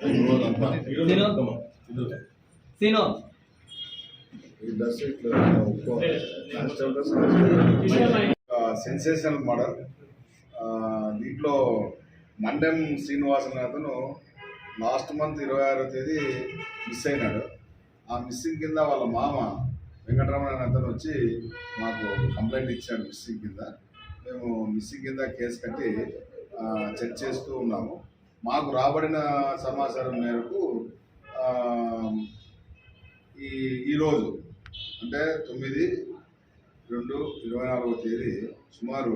రోజంతా scene scene ఈ dress ఇట్లా ఒక్కో కానిస్టేబుల్ సెన్సేషనల్ మోడల్ దీంట్లో మండెం శ్రీనివాసన్ అనే అతను లాస్ట్ మంత్ ఇరవై ఆరో తేదీ మిస్ అయినాడు. ఆ మిస్సింగ్ కింద వాళ్ళ మామ వెంకటరమణ అనే అతను వచ్చి మాకు కంప్లైంట్ ఇచ్చాడు మిస్సింగ్ కింద. మేము మిస్సింగ్ కింద కేసు కట్టి చెక్ చేస్తూ ఉన్నాము. మాకు రాబడిన సమాచారం మేరకు ఈ ఈరోజు అంటే తొమ్మిది రెండు ఇరవై నాలుగవ తేదీ సుమారు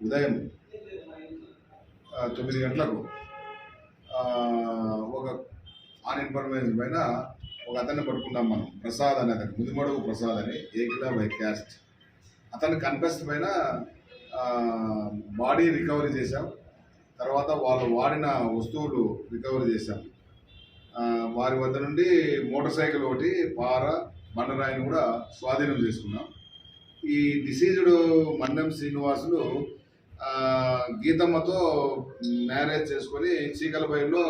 ఉదయం తొమ్మిది గంటలకు ఒక ఆన్ ఇన్ఫర్మేషన్ పైన ఒక అతన్ని పట్టుకున్నాం మనం ప్రసాద్ అనే అతను ముదిమడుగు ప్రసాద్ అని ఏకిలా బై క్యాస్ట్. అతని కన్ఫెస్ట్ పైన బాడీ రికవరీ చేశాం. తర్వాత వాళ్ళు వాడిన వస్తువులు రికవరీ చేశాం. వారి వద్ద నుండి మోటార్ సైకిల్ ఒకటి పార బండరాయిని కూడా స్వాధీనం చేసుకున్నాం. ఈ డిసీజ్డ్ మండం శ్రీనివాసులు గీతమ్మతో మ్యారేజ్ చేసుకొని చీకలబైలో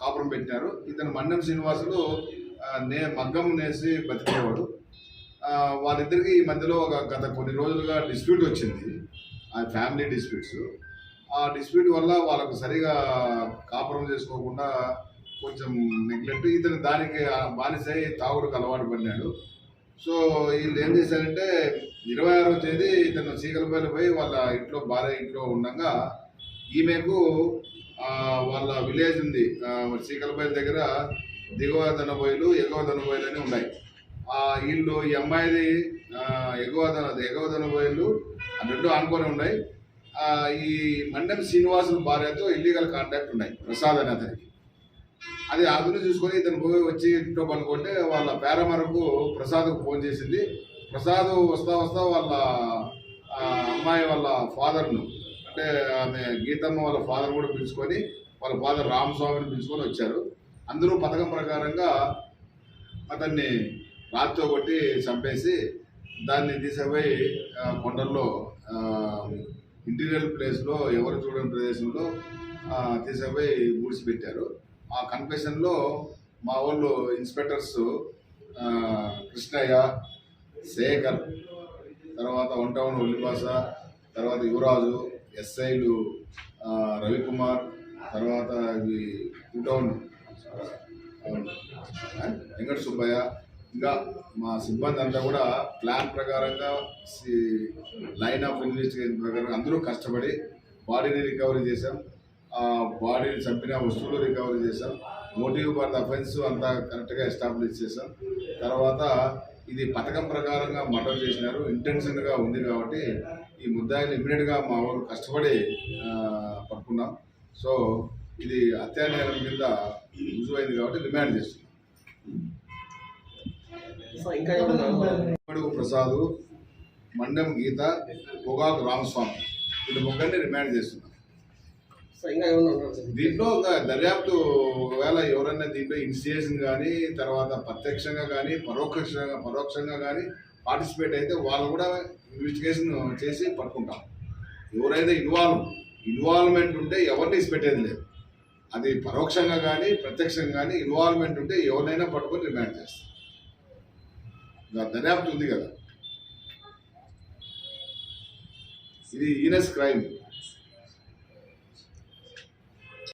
కాపురం పెట్టినారు ఇతను మండం శ్రీనివాసులు నే మగ్గం నేసి బతికేవాడు. వాళ్ళిద్దరికి ఈ మధ్యలో ఒక గత కొన్ని రోజులుగా డిస్ప్యూట్ వచ్చింది. ఆ ఫ్యామిలీ డిస్ప్యూట్స్. ఆ డిస్ప్యూట్ వల్ల వాళ్ళకు సరిగా కాపురం చేసుకోకుండా కొంచెం నెగ్లెక్ట్ ఇతను దానికి బానిసై తాగుడుకు అలవాటు పడినాడు సో వీళ్ళు ఏం చేశారంటే ఇరవై ఆరో తేదీ ఇతను సీకలపల్లి పోయి వాళ్ళ ఇంట్లో భార్య ఇంట్లో ఉండగా ఈమెకు వాళ్ళ విలేజ్ ఉంది. సీకలపల్లి దగ్గర దిగువ ధనబోయిలు ఎగువ ధనబోయిలు అని ఉన్నాయి. ఆ వీళ్ళు ఈ అమ్మాయిది ఎగువ ధన ఎగువ ధనబోయిలు ఆ రెండు ఆనుకొని ఉన్నాయి. ఈ మండలి శ్రీనివాసుల భార్యతో ఇల్లీగల్ కాంటాక్ట్ ఉన్నాయి ప్రసాద్ అని అతనికి. అది అదును చూసుకొని ఇతను పోయి వచ్చి ఇంట్లో పనుకుంటే వాళ్ళ పేరమరకు ప్రసాద్కు ఫోన్ చేసింది. ప్రసాద్ వస్తా వస్తా వాళ్ళ అమ్మాయి వాళ్ళ ఫాదర్ను అంటే ఆమె గీతమ్మ వాళ్ళ ఫాదర్ కూడా పిలుచుకొని వాళ్ళ ఫాదర్ రామస్వామిని పిలుచుకొని వచ్చారు. అందరూ పథకం ప్రకారంగా అతన్ని రాత్రితో కొట్టి చంపేసి దాన్ని తీసుకుపోయి కొండల్లో ఇంటీరియర్ ప్లేస్లో ఎవరు చూడని ప్రదేశంలో తీసుకుపోయి పూడ్చిపెట్టారు ఆ కన్ఫెషన్లో మా వాళ్ళు ఇన్స్పెక్టర్స్ కృష్ణయ్య శేఖర్ తర్వాత వన్ టౌన్ ఉల్లిపాస తర్వాత యువరాజు ఎస్ఐలు రవికుమార్ తర్వాత ఇవి టూ టౌన్ వెంకట సుబ్బయ్య ఇంకా మా సిబ్బంది అంతా కూడా ప్లాన్ ప్రకారంగా సి- లైన్ ఆఫ్ ఇన్వెస్టిగేషన్ ప్రకారం అందరూ కష్టపడి బాడీని రికవరీ చేశాం. ఆ బాడీని చంపిన వస్తువులు రికవరీ చేశాం. మోటివ్ ఫర్ ద అఫెన్స్ అంతా కరెక్ట్గా ఎస్టాబ్లిష్ చేశాం. తర్వాత ఇది పథకం ప్రకారంగా మర్డర్ చేసినారు. ఇంటెన్షన్గా ఉంది కాబట్టి ఈ ముద్దాయిలు ఇమీడియట్గా మా వాళ్ళు కష్టపడి పట్టుకున్నాం. సో ఇది హత్యా కింద రుజువైంది కాబట్టి రిమాండ్ చేస్తున్నాం. ప్రసాద్ మండెం గీత పొగాకు రామస్వామి. వీళ్ళు ముగ్గురిని రిమాండ్ చేస్తున్నాం? దీంట్లో ఒక దర్యాప్తు ఒకవేళ ఎవరైనా దీంట్లో ఇనిషియేషన్ కానీ తర్వాత ప్రత్యక్షంగా కానీ పరోక్షంగా పరోక్షంగా కానీ పార్టిసిపేట్ అయితే వాళ్ళు కూడా ఇన్వెస్టిగేషన్ చేసి పట్టుకుంటాం. ఎవరైతే ఇన్వాల్వ్ ఇన్వాల్వ్మెంట్ ఉంటే ఎవరిని ఇసిపెట్టేది లేదు. అది పరోక్షంగా కానీ ప్రత్యక్షంగా కానీ ఇన్వాల్వ్మెంట్ ఉంటే ఎవరినైనా పట్టుకొని రిమాండ్ చేస్తాం. దర్యాప్తు ఉంది కదా. ఇది ఈనస్ క్రైమ్.